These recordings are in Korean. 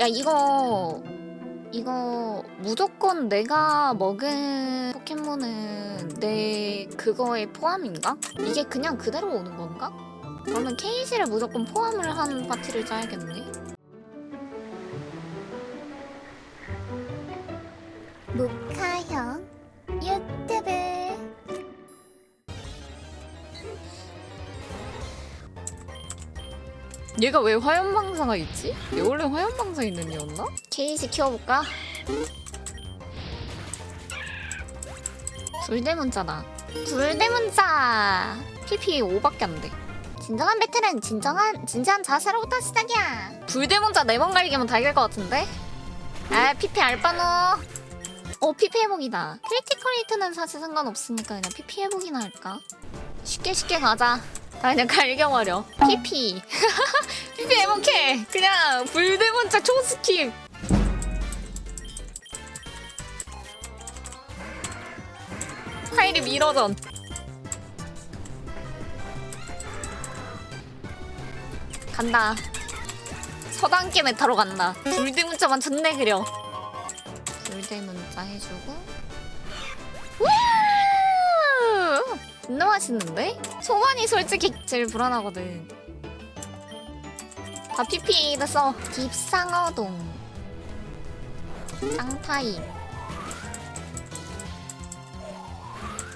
야 이거 이거 무조건 내가 먹은 포켓몬은 내 그거에 포함인가? 이게 그냥 그대로 오는 건가? 그러면 케이시를 무조건 포함을 한 파티를 짜야겠네. 모카 얘가 왜 화염방사가 있지? 얘 원래 화염방사 있는 애였나? 케이시 키워볼까? 불대문자다 불대문자 PP 5밖에 안돼 진정한 배틀은 진정한 진지한 자세로부터 시작이야 불대문자 4번 갈기면 다 이길 것 같은데? 아 PP 알바노 어 PP 회복이다 크리티컬 히트는 사실 상관없으니까 그냥 PP 회복이나 할까? 쉽게 쉽게 가자 다 그냥 갈겨버려 PP PP 회복해 그냥 불대문자 초스킵 파일이 밀어전. 간다. 서당계 메타로 간다. 불대문자만 존내 그려. 불대문자 해주고 존나 맛있는데? 소반이 솔직히 제일 불안하거든. 아 PP 됐어. 깁상어동. 짱타임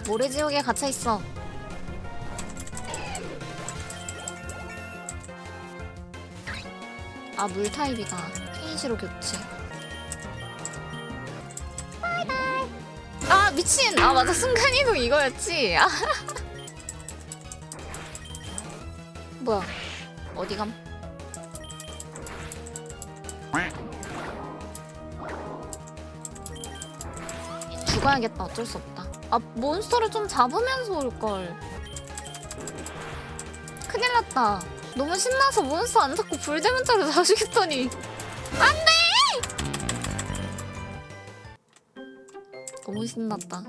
모래지옥에 갇혀있어. 아 물타입이다. 케이시로 교체 미친. 아 맞아. 순간이동 이거였지. 아. 뭐야? 어디감? 죽어야겠다. 어쩔 수 없다. 아 몬스터를 좀 잡으면서 올걸. 큰일 났다. 너무 신나서 몬스터 안 잡고 불대문자로 잡으겠더니. 안돼 너무 신났다.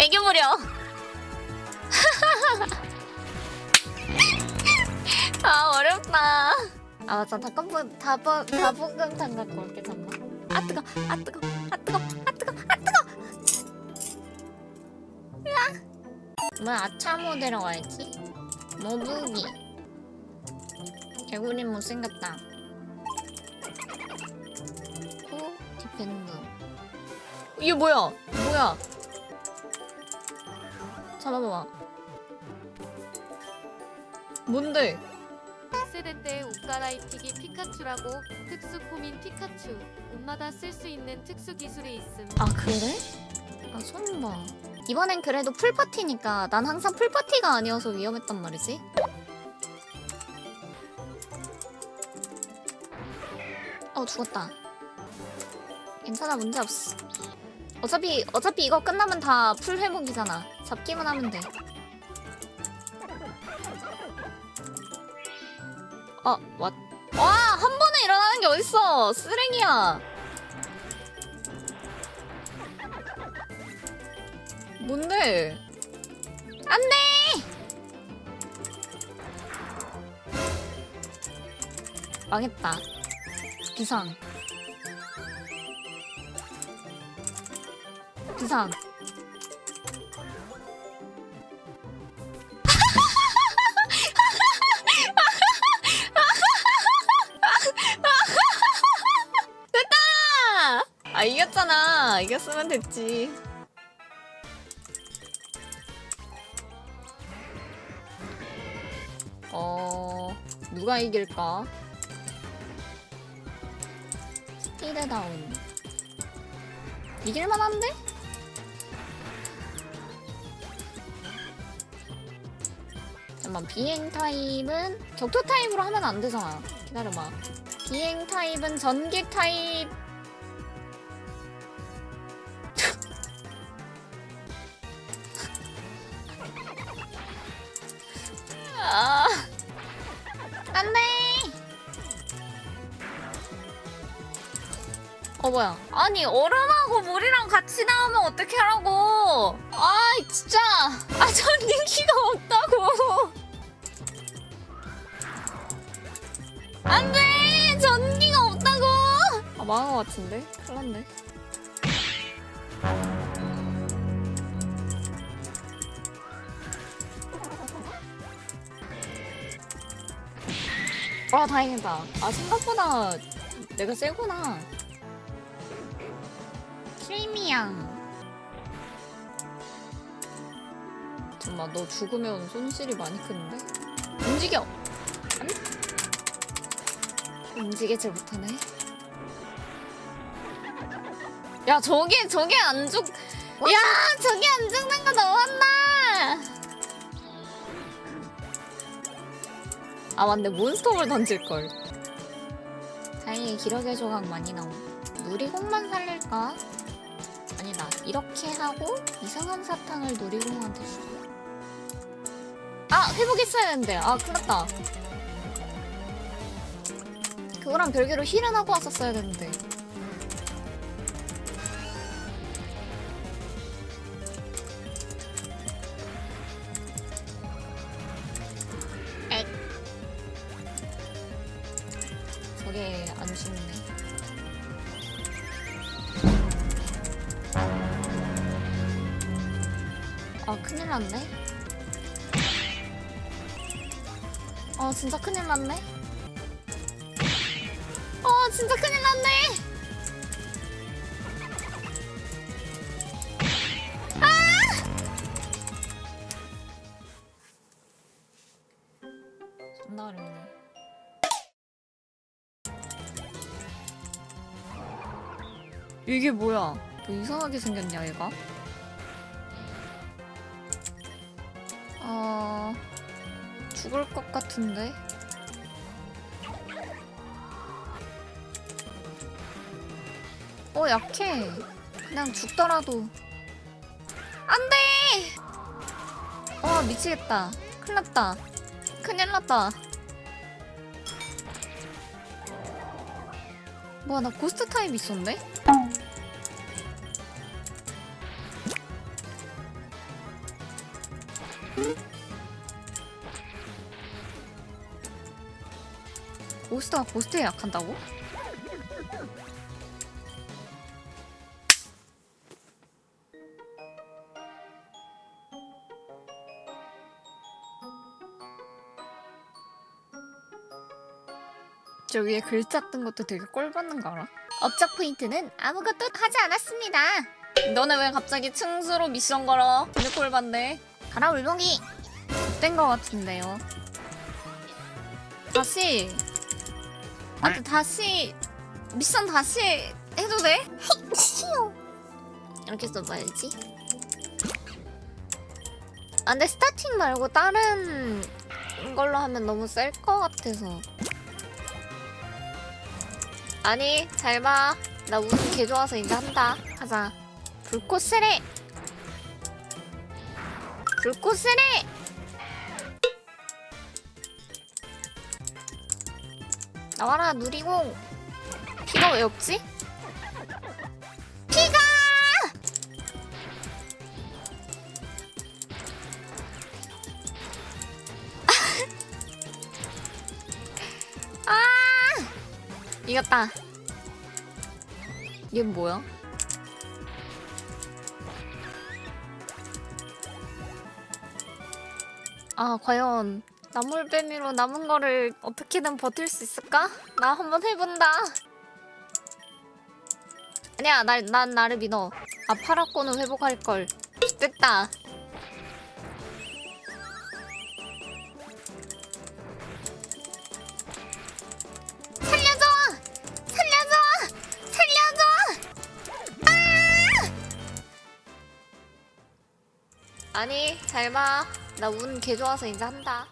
애교 부려. 아 어렵다. 아 맞아. 닭볶음 다볶 다볶음탕 갖고 올게 잠깐. 아 뜨거 아 뜨거 아 뜨거 아 뜨거 아 뜨거! 뭐 아차모 데려가야지? 모부기. 개구리 못생겼다 코 디펜드 이게 뭐야? 뭐야? 잠깐만. 뭔데? 세대 때 옷갈아입히기 피카츄라고 특수 포민 피카츄. 옷마다 쓸 수 있는 특수 기술이 있음. 아 그래? 아 설마. 이번엔 그래도 풀 파티니까 난 항상 풀 파티가 아니어서 위험했단 말이지. 어 죽었다 괜찮아 문제 없어 어차피 어차피 이거 끝나면 다 풀 회복이잖아 잡기만 하면 돼 어, 왓. 와, 한 번에 일어나는 게 어딨어. 쓰레기야. 뭔데? 안 돼! 망했다. 비상. 비상. 됐다! 아, 이겼잖아. 이겼으면 됐지. 어 누가 이길까? 스피드 다운 이길만한데? 잠깐만 비행 타입은 격투 타입으로 하면 안 되잖아. 기다려봐. 비행 타입은 전기 타입 아. 안돼! 어 뭐야? 아니 얼음하고 물이랑 같이 나오면 어떻게 하라고? 아 진짜! 아 전 인기가 없다고 아 망한 것 같은데? 큰일 났네 아 다행이다 아 생각보다 내가 세구나 트리미양 잠깐만 너 죽으면 손실이 많이 크는데? 움직여! 안? 움직이질 못하네 야 저게 저게 안 죽... 야 저게 안 죽는 거 너무한다! 아 맞네. 몬스터볼 던질 걸. 다행히 기력의 조각 많이 나옴. 누리공만 살릴까? 아니다 이렇게 하고 이상한 사탕을 누리공한테 주고. 아 회복했어야 했는데. 아 큰일났다. 그거랑 별개로 힐은 하고 왔었어야 되는데 저게 안 죽네 아 큰일 났네. 어 진짜 큰일 났네. 어 진짜 큰일 났네 이게 뭐야? 뭐 이상하게 생겼냐 얘가? 어... 죽을 것 같은데? 어 약해. 그냥 죽더라도. 안돼! 어 미치겠다. 큰일났다. 큰일났다. 뭐야 나 고스트 타임 있었네? 고스트가 고스트에 약한다고? 저 위에 글자 뜬 것도 되게 꼴받는 거 알아? 업적 포인트는 아무것도 하지 않았습니다. 너네 왜 갑자기 층수로 미션 걸어? 되게 꼴받네. 가라 울봉이. 뗀거 같은데요. 다시. 아, 또 다시 미션 다시 해도 돼? 이렇게 써봐야지. 아 근데 스타팅 말고 다른 걸로 하면 너무 셀것 같아서. 아니 잘 봐. 나 운이 개 좋아서 이제 한다. 하자. 불꽃 세례. 불꽃 세례. 나와라 누리공. 피가 왜 없지? 피가! 아! 이겼다. 이게 뭐야? 아, 과연 나물뱀이로 남은 거를 어떻게든 버틸 수 있을까? 나 한번 해본다. 아니야, 날, 난 나를 믿어. 아, 파라코는 회복할 걸. 됐다. 아! 아니, 잘 봐. 나 운 개 좋아서 이제 한다.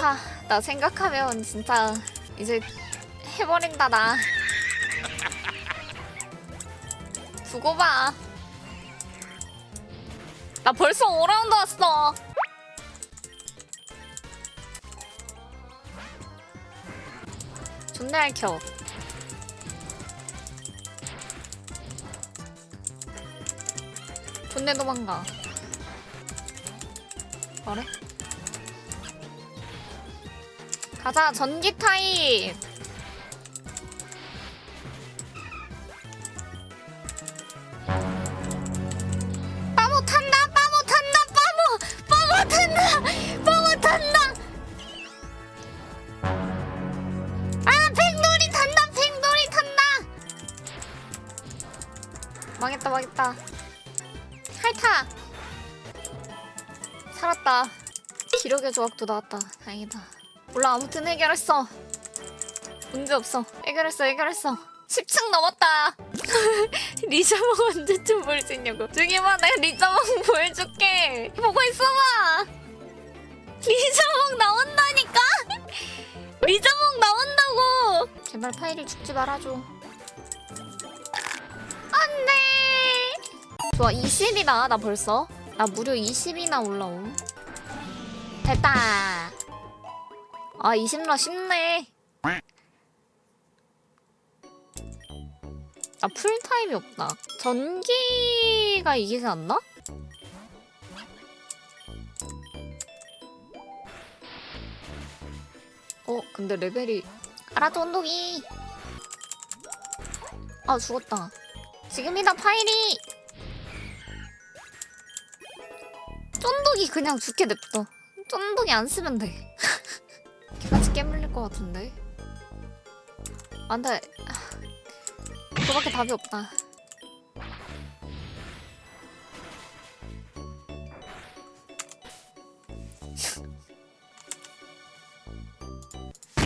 하, 나 생각하면 진짜 이제 해버린다 나. 두고 봐. 나 벌써 5라운드 왔어. 존나 켜. 존내 도망가. 그래? 가자 전기 타입. 기력의 조각도 나왔다. 다행이다. 몰라 아무튼 해결했어. 문제 없어. 해결했어 해결했어. 10층 넘었다. 리자몽 언제쯤 볼 수 있냐고. 봐 내가 리자몽 보여줄게. 보고 있어봐. 리자몽 나온다니까. 리자몽 나온다고. 제발 파일이 죽지 말아줘. 안돼. 좋아 20이다 나 벌써. 나 무려 20이나 올라옴. 됐다. 아 20라 쉽네. 아 풀타임이 없다. 전기가 이기지 않나? 어 근데 레벨이 알아도 온동이 아 죽었다 지금이다 파이리 쫀독이 그냥 죽게 냅둬 쫀독이 안 쓰면 돼. 개같이 깨물릴 것 같은데. 안 돼 그밖에 답이 없다.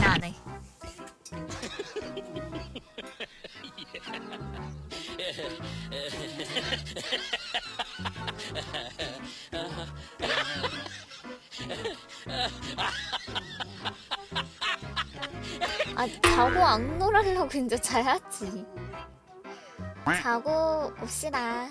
나 안 해 자고 악놀하려고 이제 자야지. 자고 옵시다